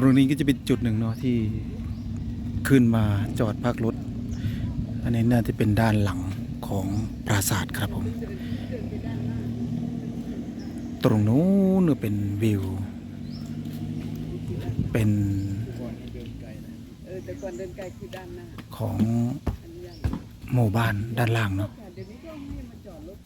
ตรงนี้ก็จะเป็นจุดหนึ่งเนาะที่ขึ้นมาจอดพักรถ อันนี้น่าจะเป็นด้านหลังของปราสาทครับผม ตรงนู้นน่ะเป็นวิว เป็นเออแต่ก่อนเดินไกลคือด้านหน้าของอันนี้ยังหมู่บ้านด้านล่างเนาะ แต่เดี๋ยวนี้ก็ให้มาจอดรถ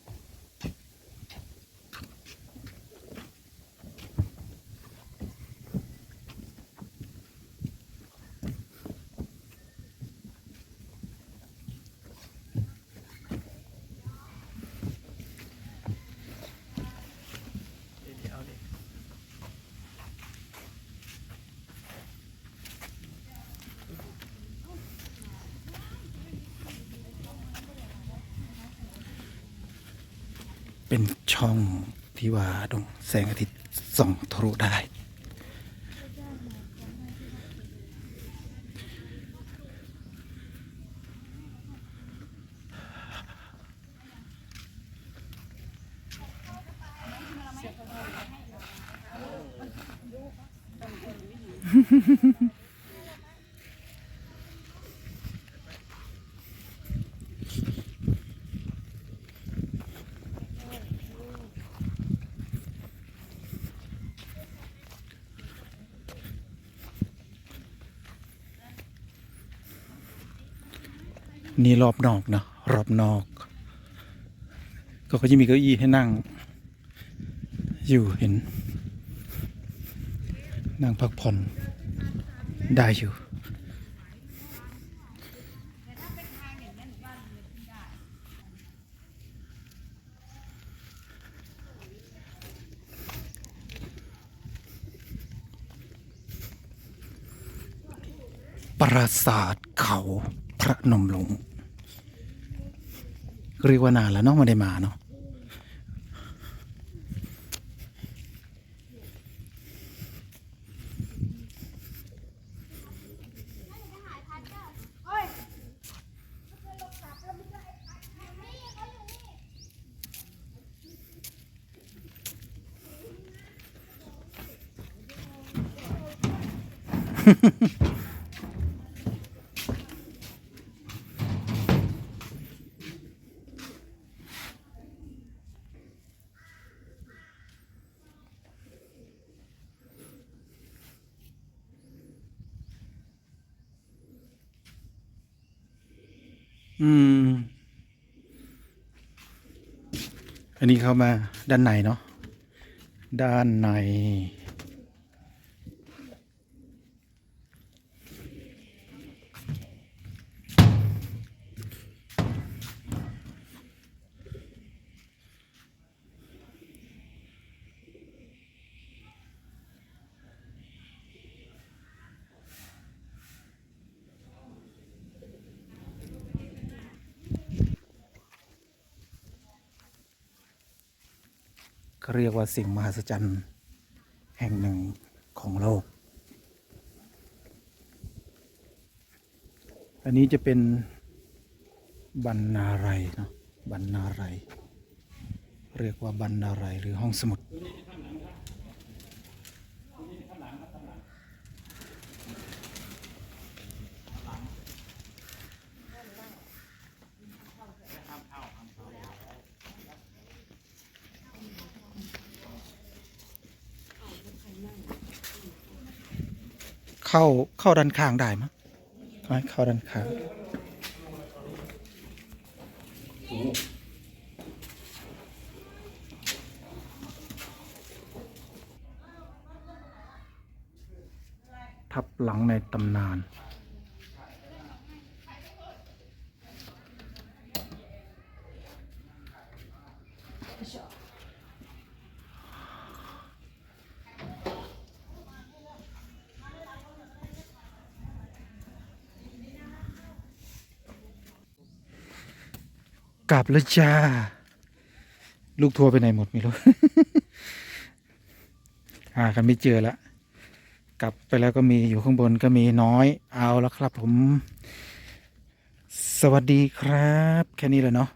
เป็น ช่องที่ว่าดวงแสงอาทิตย์ส่องทะลุได้ นี่รอบนอกเนะรอบนอก ก็เขาจะมีเก้าอี้ให้นั่ง อยู่เห็น นั่งพักผ่อนได้อยู่ปราสาทเขา พระนมหลงเรียกว่านานแล้วเนาะไม่ได้มาเนาะ อืม อันนี้เข้ามาด้านในเนาะด้านใน เรียกว่าสิ่งมหัศจรรย์แห่งหนึ่งของโลก อันนี้จะเป็นบรรณารัยเนาะบรรณารัยเรียกว่าบรรณารัยหรือห้องสมุด เข้าเข้าด้านข้างได้มั้ยเอาให้เข้าด้านข้างทับหลังในตำนาน กลับแล้วจ้า ลูกทัวร์ไปไหนหมดไม่รู้หากันไม่เจอละกลับไปแล้วก็มีอยู่ข้างบนก็มีน้อยเอาแล้วครับผม สวัสดีครับ แค่นี้เลยเนาะ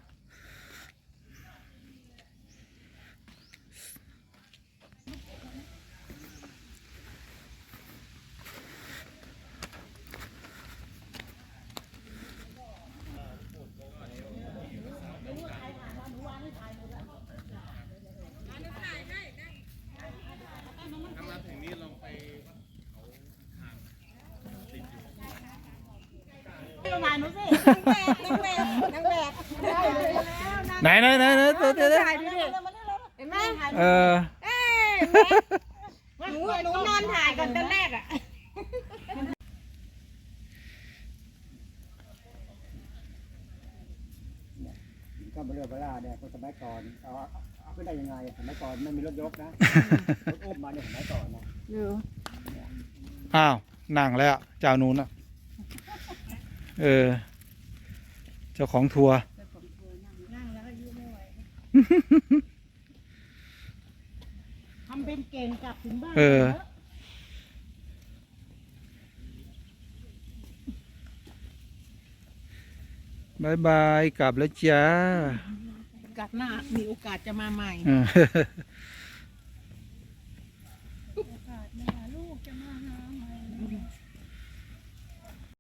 มาถ่ายหนูสินางแบบนางแบบได้เลยแล้วนะไหนไหนไหนไหนตัวเดียวถ่ายดูดิเห็นไหมเออเอ้ยหนูหนูนอนถ่ายก่อนตอนแรกอะก็มาเรือเวลาเนี่ยคนสมัยก่อนเอาเอาขึ้นได้ยังไงสมัยก่อนไม่มีรถยกนะรถอุ้มมาเนี่ยสมัยก่อนนะอ้าวนั่งแล้วเจ้านู้นอะ เออ เจ้าของทัวร์ทำเป็นเก่งกลับถึงบ้านเออ บายบาย กลับแล้วจ้ากลับหน้ามีโอกาสจะมาใหม่ เออ